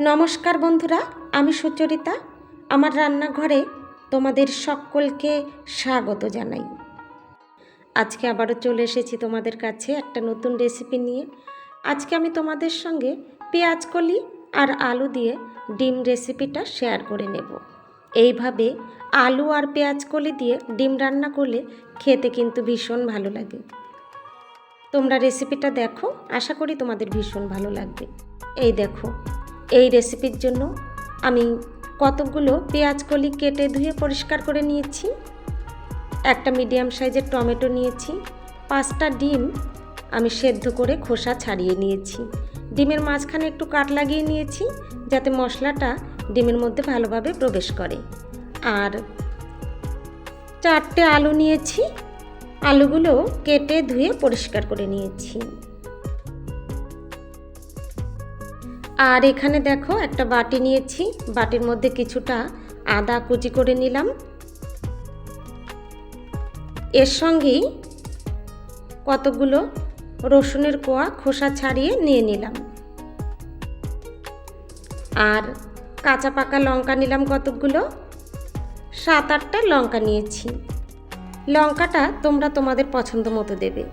নমস্কার বন্ধুরা, আমি সুচরিতা। আমার রান্নাঘরে তোমাদের সকলকে স্বাগত জানাই। আজকে আবারও চলে এসেছি তোমাদের কাছে একটা নতুন রেসিপি নিয়ে। আজকে আমি তোমাদের সঙ্গে পেঁয়াজ কলি আর আলু দিয়ে ডিম রেসিপিটা শেয়ার করে নেব। এইভাবে আলু আর পেঁয়াজ কলি দিয়ে ডিম রান্না করলে খেতে কিন্তু ভীষণ ভালো লাগে। তোমরা রেসিপিটা দেখো, আশা করি তোমাদের ভীষণ ভালো লাগবে। এই দেখো এই রেসিপির জন্য আমি কতগুলো পেঁয়াজ কলি কেটে ধুয়ে পরিষ্কার করে নিয়েছি। একটা মিডিয়াম সাইজের টমেটো নিয়েছি। পাঁচটা ডিম আমি সেদ্ধ করে খোসা ছাড়িয়ে নিয়েছি। ডিমের মাঝখানে একটু কাট লাগিয়ে নিয়েছি যাতে মশলাটা ডিমের মধ্যে ভালোভাবে প্রবেশ করে। আর চারটে আলু নিয়েছি। আলুগুলো কেটে ধুয়ে পরিষ্কার করে নিয়েছি। আর এখানে দেখো একটা বাটি নিয়েছি। বাটির মধ্যে কিছুটা আদা কুচি করে নিলাম। এর সঙ্গেই কতগুলো রসুনের কোয়া খোসা ছাড়িয়ে নিয়ে নিলাম। আর কাঁচা পাকা লঙ্কা নিলাম কতগুলো? সাত আটটা লঙ্কা নিয়েছি। লঙ্কাটা তোমরা তোমাদের পছন্দ মতো দেবে।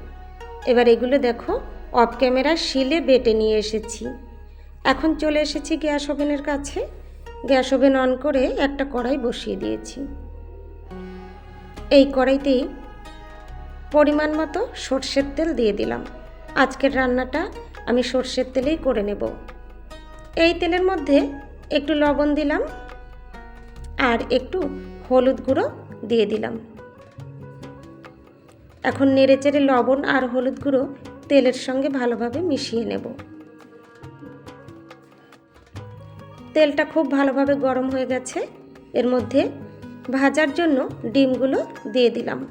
এবার এগুলো দেখো, অফ ক্যামেরা শিলে বেটে নিয়ে এসেছি। এখন চলে এসেছি গ্যাস ওভেনের কাছে। গ্যাস ওভেন অন করে একটা কড়াই বসিয়ে দিয়েছি। এই কড়াইতেই পরিমাণ মতো সর্ষের তেল দিয়ে দিলাম। আজকের রান্নাটা আমি সর্ষের তেলেই করে নেব। এই তেলের মধ্যে একটু লবণ দিলাম আর একটু হলুদ গুঁড়ো দিয়ে দিলাম। এখন নেড়েচেড়ে লবণ আর হলুদ গুঁড়ো তেলের সঙ্গে ভালোভাবে মিশিয়ে নেব। তেলটা খুব ভালোভাবে গরম হয়ে গেছে। এর মধ্যে ভাজার জন্য ডিমগুলো দিয়ে দিলাম।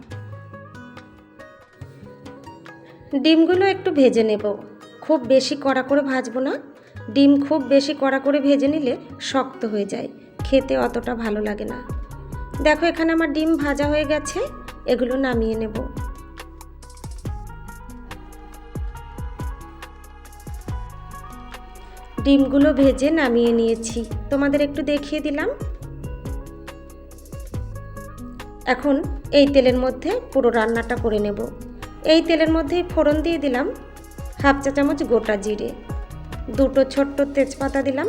ডিমগুলো একটু ভেজে নেব। খুব বেশি কড়া করে ভাজবো না। ডিম খুব বেশি কড়া করে ভেজে নিলে শক্ত হয়ে যায়। খেতে অতটা ভালো লাগে না। দেখো এখানে আমার ডিম ভাজা হয়ে গেছে। এগুলো নামিয়ে নেব। ডিমগুলো ভেজে নামিয়ে নিয়েছি। তোমাদের একটু দেখিয়ে দিলাম। এখন এই তেলের মধ্যে পুরো রান্নাটা করে নেব। এই তেলের মধ্যেই ফোড়ন দিয়ে দিলাম হাফ চা চামচ গোটা জিরে, দুটো ছোট্ট তেজপাতা দিলাম,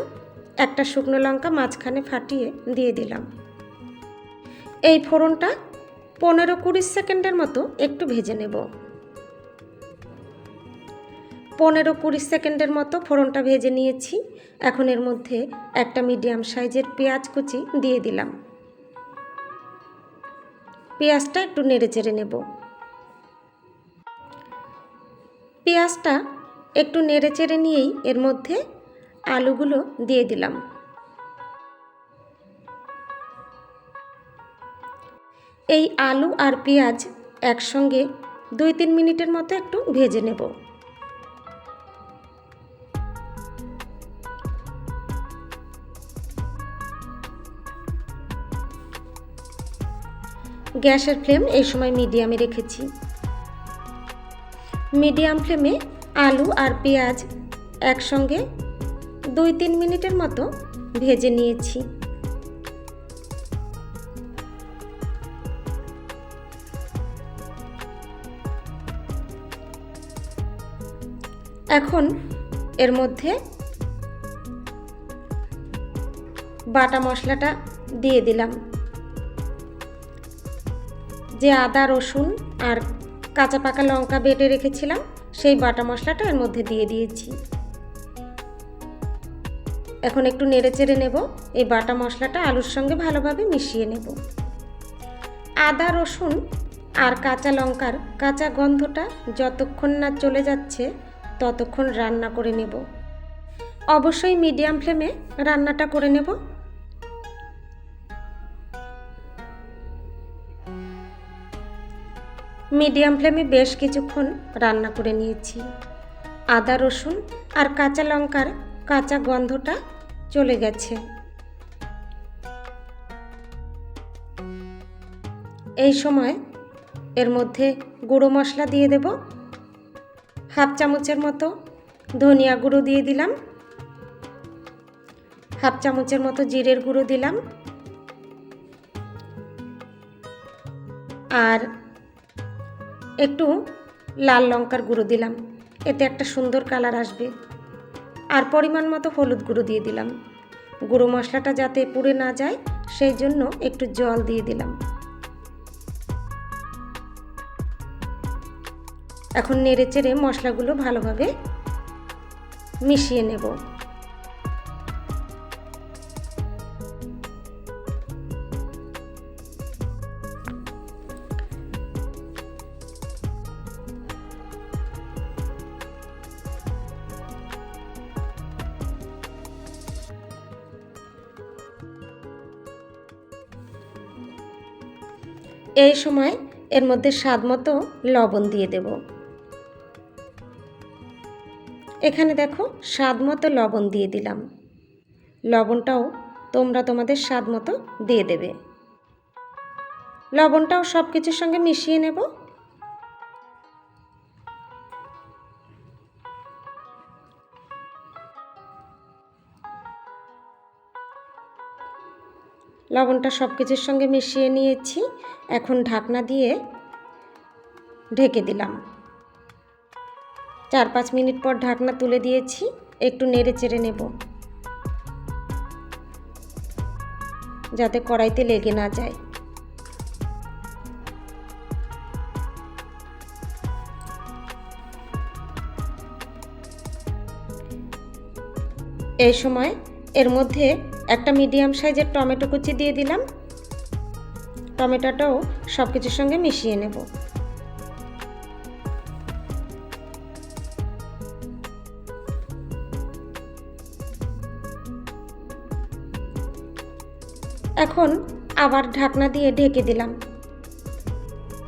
একটা শুকনো লঙ্কা মাঝখানে ফাটিয়ে দিয়ে দিলাম। এই ফোড়নটা পনেরো কুড়ি সেকেন্ডের মতো একটু ভেজে নেব। পনেরো কুড়ি সেকেন্ডের মতো ফোড়নটা ভেজে নিয়েছি। এখন এর মধ্যে একটা মিডিয়াম সাইজের পেঁয়াজ কুচি দিয়ে দিলাম। পেঁয়াজটা একটু নেড়ে চেড়ে নেব। পেঁয়াজটা একটু নেড়ে চেড়ে নিয়েই এর মধ্যে আলুগুলো দিয়ে দিলাম। এই আলু আর পেঁয়াজ একসঙ্গে দুই তিন মিনিটের মতো একটু ভেজে নেব। গ্যাসের ফ্লেম এই সময় মিডিয়ামে রেখেছি। মিডিয়াম ফ্লেমে আলু আর পেঁয়াজ একসঙ্গে দুই তিন মিনিটের মতো ভেজে নিয়েছি। এখন এর মধ্যে বাটা মশলাটা দিয়ে দিলাম। যে আদা, রসুন আর কাঁচা পাকা লঙ্কা বেটে রেখেছিলাম, সেই বাটা মশলাটা এর মধ্যে দিয়ে দিয়েছি। এখন একটু নেড়ে চেড়ে নেব, এই বাটা মশলাটা আলুর সঙ্গে ভালোভাবে মিশিয়ে নেব। আদা, রসুন আর কাঁচা লঙ্কার কাঁচা গন্ধটা যতক্ষণ না চলে যাচ্ছে, ততক্ষণ রান্না করে নেব। অবশ্যই মিডিয়াম ফ্লেমে রান্নাটা করে নেব। মিডিয়াম ফ্লেমে বেশ কিছুক্ষণ রান্না করে নিয়েছি। আদা, রসুন আর কাঁচা লঙ্কার কাঁচা গন্ধটা চলে গেছে। এই সময় এর মধ্যে গুঁড়ো মশলা দিয়ে দেব। হাফ চামচের মতো ধনিয়া গুঁড়ো দিয়ে দিলাম। হাফ চামচের মতো জিরের গুঁড়ো দিলাম। আর একটু লাল লঙ্কার গুঁড়ো দিলাম। এতে একটা সুন্দর কালার আসবে। আর পরিমাণ মতো হলুদ গুঁড়ো দিয়ে দিলাম। গুঁড়ো মশলাটা যাতে পুড়ে না যায়, সেই জন্য একটু জল দিয়ে দিলাম। এখন নেড়ে চেড়ে মশলাগুলো ভালোভাবে মিশিয়ে নেব। এই সময় এর মধ্যে স্বাদ মতো লবণ দিয়ে দেব। এখানে দেখো স্বাদ মতো লবণ দিয়ে দিলাম। লবণটাও তোমরা তোমাদের স্বাদ মতো দিয়ে দেবে। লবণটাও সব কিছুর সঙ্গে মিশিয়ে নেব। লবণটা সব কিছুর সঙ্গে মিশিয়ে নিয়েছি। এখন ঢাকনা দিয়ে ঢেকে দিলাম। চার পাঁচ মিনিট পর ঢাকনা তুলে দিয়েছি, একটু নেড়ে চেড়ে নেব। যাতে কড়াইতে লেগে না যায়। এই সময় এর মধ্যে একটা মিডিয়াম সাইজের টমেটো কুচি দিয়ে দিলাম। টমেটোটাও সব কিছুর সঙ্গে মিশিয়ে নেব। এখন আবার ঢাকনা দিয়ে ঢেকে দিলাম।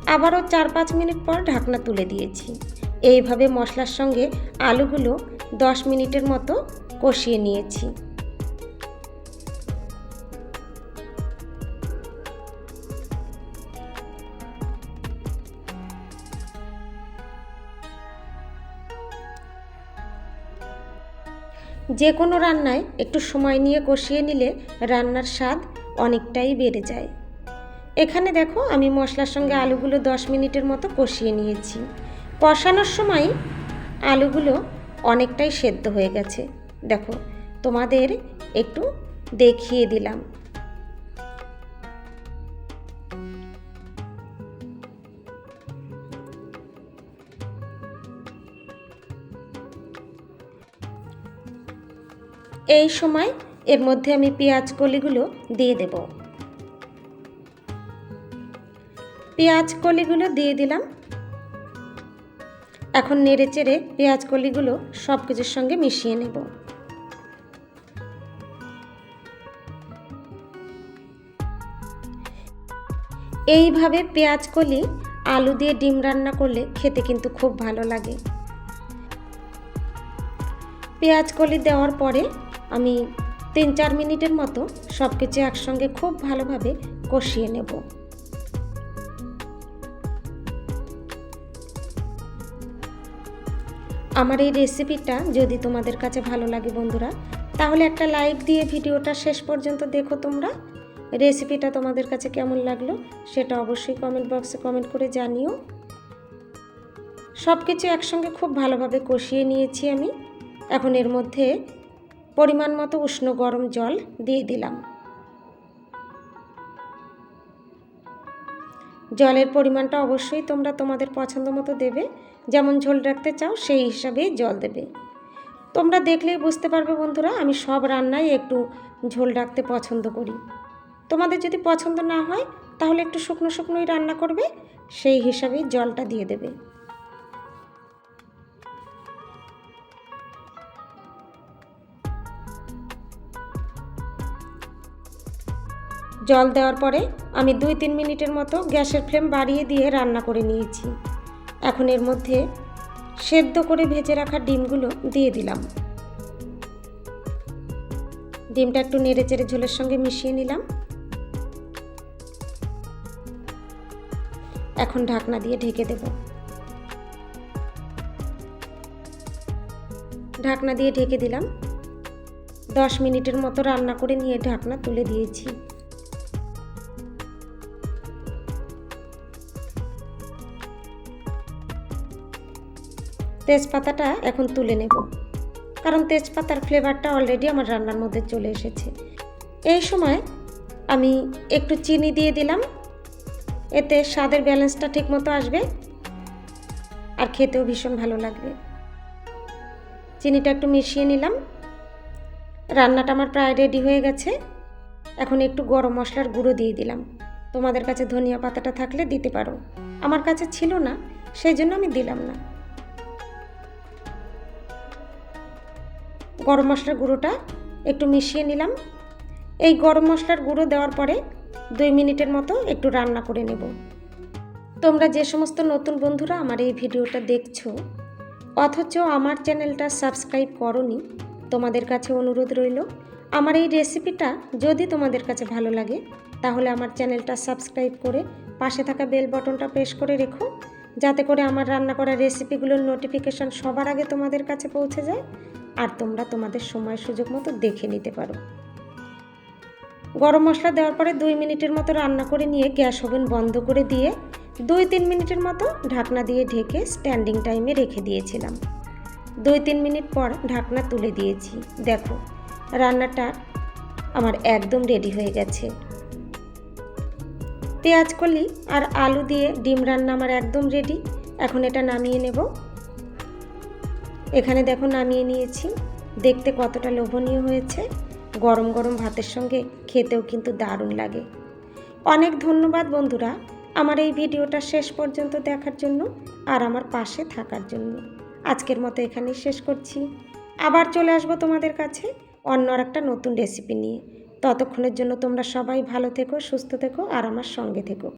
আবারও চার পাঁচ মিনিট পর ঢাকনা তুলে দিয়েছি। এইভাবে মশলার সঙ্গে আলুগুলো দশ মিনিটের মতো কষিয়ে নিয়েছি। যে কোনো রান্নায় একটু সময় নিয়ে কষিয়ে নিলে রান্নার স্বাদ অনেকটাই বেড়ে যায়। এখানে দেখো আমি মশলার সঙ্গে আলুগুলো দশ মিনিটের মতো কষিয়ে নিয়েছি। কষানোর সময় আলুগুলো অনেকটাই সেদ্ধ হয়ে গেছে। দেখো তোমাদের একটু দেখিয়ে দিলাম। এই সময় এর মধ্যে আমি পেঁয়াজ কলিগুলো দিয়ে দেব। পেঁয়াজ কলিগুলো দিয়ে দিলাম। এখন নেড়ে চেড়ে পেঁয়াজ কলিগুলো সব কিছুর সঙ্গে মিশিয়ে নেব। এইভাবে পেঁয়াজ কলি আলু দিয়ে ডিম রান্না করলে খেতে কিন্তু খুব ভালো লাগে। পেঁয়াজ কলি দেওয়ার পরে আমি তিন চার মিনিটের মতো সব কিছু একসঙ্গে খুব ভালোভাবে কষিয়ে নেব। আমার এই রেসিপিটা যদি তোমাদের কাছে ভালো লাগে বন্ধুরা, তাহলে একটা লাইক দিয়ে ভিডিওটা শেষ পর্যন্ত দেখো তোমরা। রেসিপিটা তোমাদের কাছে কেমন লাগল সেটা অবশ্যই কমেন্ট বক্সে কমেন্ট করে জানিও। সব কিছু একসঙ্গে খুব ভালোভাবে কষিয়ে নিয়েছি আমি। এখন এর মধ্যে পরিমাণ মতো উষ্ণ গরম জল দিয়ে দিলাম। জলের পরিমাণটা অবশ্যই তোমরা তোমাদের পছন্দ মতো দেবে। যেমন ঝোল রাখতে চাও, সেই হিসাবেই জল দেবে। তোমরা দেখলেই বুঝতে পারবে বন্ধুরা, আমি সব রান্নায় একটু ঝোল রাখতে পছন্দ করি। তোমাদের যদি পছন্দ না হয়, তাহলে একটু শুকনো শুকনোই রান্না করবে, সেই হিসাবেই জলটা দিয়ে দেবে। জল দেওয়ার পরে আমি দুই তিন মিনিটের মতো গ্যাসের ফ্লেম বাড়িয়ে দিয়ে রান্না করে নিয়েছি। এখন এর মধ্যে সেদ্ধ করে ভেজে রাখা ডিমগুলো দিয়ে দিলাম। ডিমটা একটু নেড়ে চেড়ে ঝোলের সঙ্গে মিশিয়ে নিলাম। এখন ঢাকনা দিয়ে ঢেকে দেব। ঢাকনা দিয়ে ঢেকে দিলাম। দশ মিনিটের মতো রান্না করে নিয়ে ঢাকনা তুলে দিয়েছি। তেজপাতাটা এখন তুলে নেব। কারণ তেজপাতার ফ্লেভারটা অলরেডি আমার রান্নার মধ্যে চলে এসেছে। এই সময় আমি একটু চিনি দিয়ে দিলাম। এতে স্বাদের ব্যালেন্সটা ঠিক মতো আসবে আর খেতেও ভীষণ ভালো লাগবে। চিনিটা একটু মিশিয়ে নিলাম। রান্নাটা আমার প্রায় রেডি হয়ে গেছে। এখন একটু গরম মশলার গুঁড়ো দিয়ে দিলাম। তোমাদের কাছে ধনিয়া পাতাটা থাকলে দিতে পারো। আমার কাছে ছিল না, সেই জন্য আমি দিলাম না। গরম মশলার গুঁড়োটা একটু মিশিয়ে নিলাম। এই গরম মশলার গুঁড়ো দেওয়ার পরে দুই মিনিটের মতো একটু রান্না করে নেব। তোমরা যে সমস্ত নতুন বন্ধুরা আমার এই ভিডিওটা দেখছ, অথচ আমার চ্যানেলটা সাবস্ক্রাইব করনি, তোমাদের কাছে অনুরোধ রইল, আমার এই রেসিপিটা যদি তোমাদের কাছে ভালো লাগে, তাহলে আমার চ্যানেলটা সাবস্ক্রাইব করে পাশে থাকা বেল বটনটা প্রেস করে রেখো, যাতে করে আমার রান্না করা রেসিপিগুলোর নোটিফিকেশান সবার আগে তোমাদের কাছে পৌঁছে যায়। আর তোমরা তোমাদের সময় সুযোগ মতো দেখে নিতে পারো। গরম মশলা দেওয়ার পরে দুই মিনিটের মতো রান্না করে নিয়ে গ্যাস ওভেন বন্ধ করে দিয়ে দুই তিন মিনিটের মতো ঢাকনা দিয়ে ঢেকে স্ট্যান্ডিং টাইমে রেখে দিয়েছিলাম। দুই তিন মিনিট পর ঢাকনা তুলে দিয়েছি। দেখো, রান্নাটা আমার একদম রেডি হয়ে গেছে। পেঁয়াজ কলি আর আলু দিয়ে ডিম রান্না আমার একদম রেডি। এখন এটা নামিয়ে নেব। এখানে দেখো নামিয়ে নিয়েছি। দেখতে কতটা লোভনীয় হয়েছে। গরম গরম ভাতের সঙ্গে খেতেও কিন্তু দারুণ লাগে। অনেক ধন্যবাদ বন্ধুরা আমার এই ভিডিওটা শেষ পর্যন্ত দেখার জন্য আর আমার পাশে থাকার জন্য। আজকের মতো এখানেই শেষ করছি। আবার চলে আসব তোমাদের কাছে অন্য একটা নতুন রেসিপি নিয়ে। ততক্ষণের জন্য তোমরা সবাই ভালো থেকো, সুস্থ থেকো আর আমার সঙ্গে থেকো।